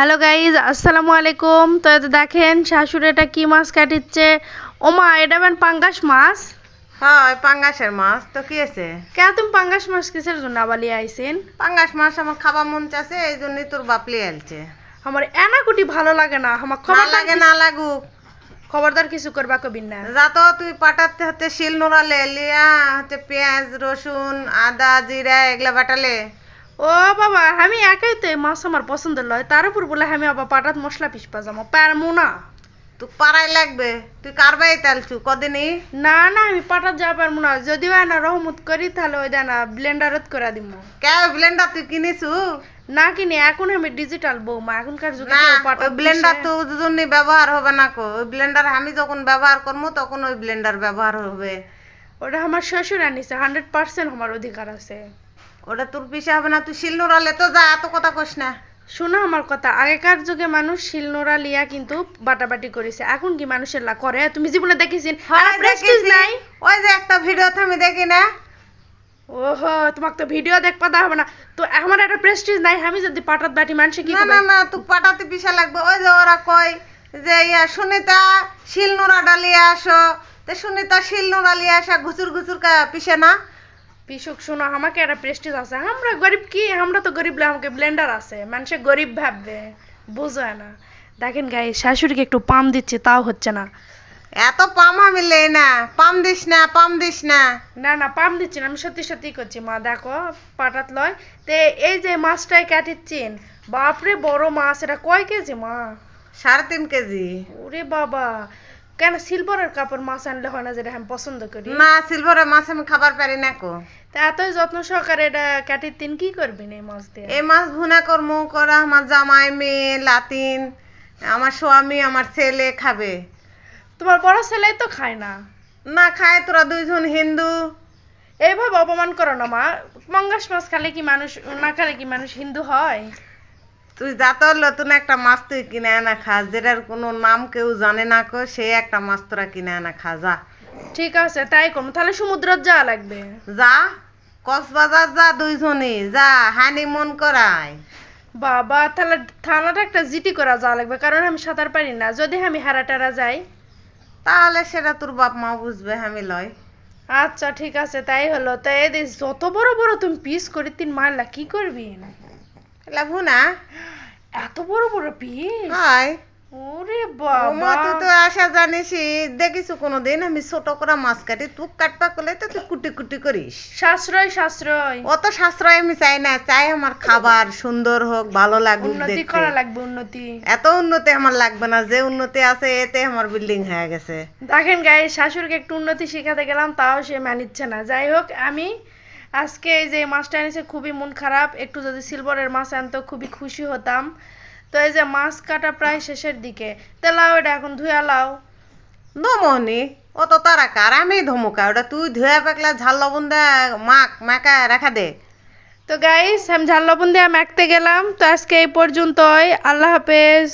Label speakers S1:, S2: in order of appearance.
S1: Hello guys আসসালামু আলাইকুম তো যে দেখেন শাশুড়ি এটা কি মাছ কাটিচ্ছে? ওমা এটা বেন পাঙ্গাস মাছ?
S2: হয় পাঙ্গাসের মাছ। তো কি আছে
S1: কেন তুমি পাঙ্গাস মাছ কিসের জন্য আবালি আইছেন
S2: পাঙ্গাস মাছ আমার খাবার মন চাচ্ছে এই জন্যই তোর বাপ লিয়ে আলছে
S1: আমার এনাকুটি ভালো লাগে না। আমার
S2: না
S1: খবরদার
S2: লাগে না লাগুক।
S1: খবরদার কিছু করবা কবিন না।
S2: যা তো তুই পাটাতে হাতে শিল নোড়ালে লিয়া হাতে পেঁয়াজ রসুন আদা জিরা এগুলা বাটালে।
S1: ও বাবা আমি একাই তো মাছ আমার পছন্দ লয়। তার উপর বলে আমি আবার পাটাত মশলা পিসপা যাব। পারমু না।
S2: তুই পাড়াই লাগবে। তুই কারবাই তালছু কদিনই?
S1: না না আমি পাটাত যা পারমু না। যদিও না রহমত করি তাহলে ওই দেনা ব্লেন্ডারত করে দিব
S2: কে ব্লেন্ডার তুই কিনিছু?
S1: না কিনি এখন আমি ডিজিটাল বৌমা। এখনকার যুগে
S2: না ওই ব্লেন্ডার তো জন্য ব্যবহার হবে না কো। ওই ব্লেন্ডার আমি যখন ব্যবহার করব তখন ওই ব্লেন্ডার ব্যবহার হবে।
S1: ওটা আমার শ্বশুর আনিছে হান্ড্রেড পার্সেন্ট আমার অধিকার আছে।
S2: ওটা তোর হবে না তুই শিল নোড়ালে তো যা এত কথা কস না।
S1: শোনো আমার কথা আগেকার যুগে মানুষ শিলনোড়া লিয়া কিন্তু বাটাবাটি করেছে। এখন কি মানুষের লা করে? তুমি জীবনে দেখেছেন প্রেস্টিজ নাই।
S2: ওই যে একটা ভিডিওতে আমি দেখি না?
S1: ওহো তোমাকে তো ভিডিও দেখবা দা হবে না। তো আমার একটা প্রেস্টিজ নাই আমি যদি পাটাত বাটি মানুষে কি
S2: না না না তুই পাঠাতে পিসা লাগবে। ওই যে ওরা কয় যে ইয়া সুনিতা শিল নোড়া ডালিয়ে আসো। তো সুনিতা শিল নোড়া লিয়ে আসা ঘুচুর ঘুচুর কা পিসে না?
S1: পিসুক শোনো আমাকে একটা প্রেস্টিজ আছে। আমরা গরিব কি? আমরা তো গরিব আমাকে ব্লেন্ডার আছে। মানুষে গরিব ভাববে বুঝে না। দেখেন গাই শাশুড়িকে একটু পাম দিচ্ছে তাও হচ্ছে না।
S2: এত পাম আমি লেই না। পাম দিস না পাম দিস না।
S1: না না পাম দিচ্ছি না আমি সত্যি সত্যি করছি মা। দেখো পাটাত লয়। তে এই যে মাছটাই কাটিচ্ছেন বাপরে বড় মাছ এটা কয় কেজি মা?
S2: সাড়ে তিন কেজি।
S1: ওরে বাবা। কেন সিলভারের কাপড় মাছ আনলে হয় না যেটা আমি পছন্দ করি?
S2: না সিলভারের মাছ আমি খাবার পারি না কো।
S1: তা এতই যত্ন সহকারে এটা কাটিতেন কি এই মাছ দিয়ে?
S2: এই মাছ ভুনা কর্ম করা আমার জামাই মেয়ে লাতিন আমার স্বামী আমার ছেলে খাবে।
S1: তোমার বড় ছেলেই তো খায় না।
S2: না খায় তোরা দুইজন হিন্দু।
S1: এইভাবে অপমান করো না মা। মঙ্গাস মাছ খালে কি মানুষ না খালে কি মানুষ হিন্দু হয়?
S2: তুই যা নতুন একটা মাছ তুই কিনে আনা খাস যেটার কোনো নাম কেউ জানে না কো সে একটা মাছ তোরা কিনে আনা খা যা।
S1: ঠিক আছে তাই করব। তাহলে সমুদ্রত যাওয়া লাগবে।
S2: যা কক্সবাজার যা দুইজনে যা হানিমুন করায়।
S1: বাবা তাহলে থানাটা একটা জিটি করা যাওয়া লাগবে কারণ আমি সাঁতার পারি না। যদি আমি হারা টারা যাই।
S2: তাহলে সেটা তোর বাপ মা বুঝবে আমি লয়
S1: আচ্ছা ঠিক আছে তাই হলো। তো এই দেখ, যত বড় বড় তুমি পিস করে তিন মারলা কি করবি?
S2: এলা ভুনা
S1: এত বড় বড় পিস?
S2: হয়
S1: ওরে
S2: তুই তো আশা জানিস কোনোদিন আমি ছোট করে মাছ কাটি তুই কাটপা করলে তো তুই কুটি কুটি করিস।
S1: সাশ্রয় সাশ্রয়।
S2: অত সাশ্রয় আমি চাই না চাই আমার খাবার সুন্দর হোক ভালো লাগুক
S1: উন্নতি করা লাগবে উন্নতি।
S2: এত উন্নতি আমার লাগবে না যে উন্নতি আছে এতে আমার বিল্ডিং হয়ে গেছে।
S1: দেখেন গাই শাশুড়িকে একটু উন্নতি শেখাতে গেলাম তাও সে মানিচ্ছে না। যাই হোক আমি আজকে এই যে মাছটা এনেছে খুবই মন খারাপ। একটু যদি সিলভারের মাছ আনতো খুবই খুশি হতাম। তো এই যে মাছ কাটা প্রায় শেষের দিকে। তেলাও এটা এখন ধুয়া লাও।
S2: ধমনি অত তারা কার আমি ধমকা? ওটা তুই ধুয়া পাকলা ঝাল লবণ দে মাখ মাকা রাখা দে।
S1: তো গাইস আমি ঝাল লবণ দিয়ে মাখতে গেলাম। তো আজকে এই পর্যন্তই। আল্লাহ হাফেজ।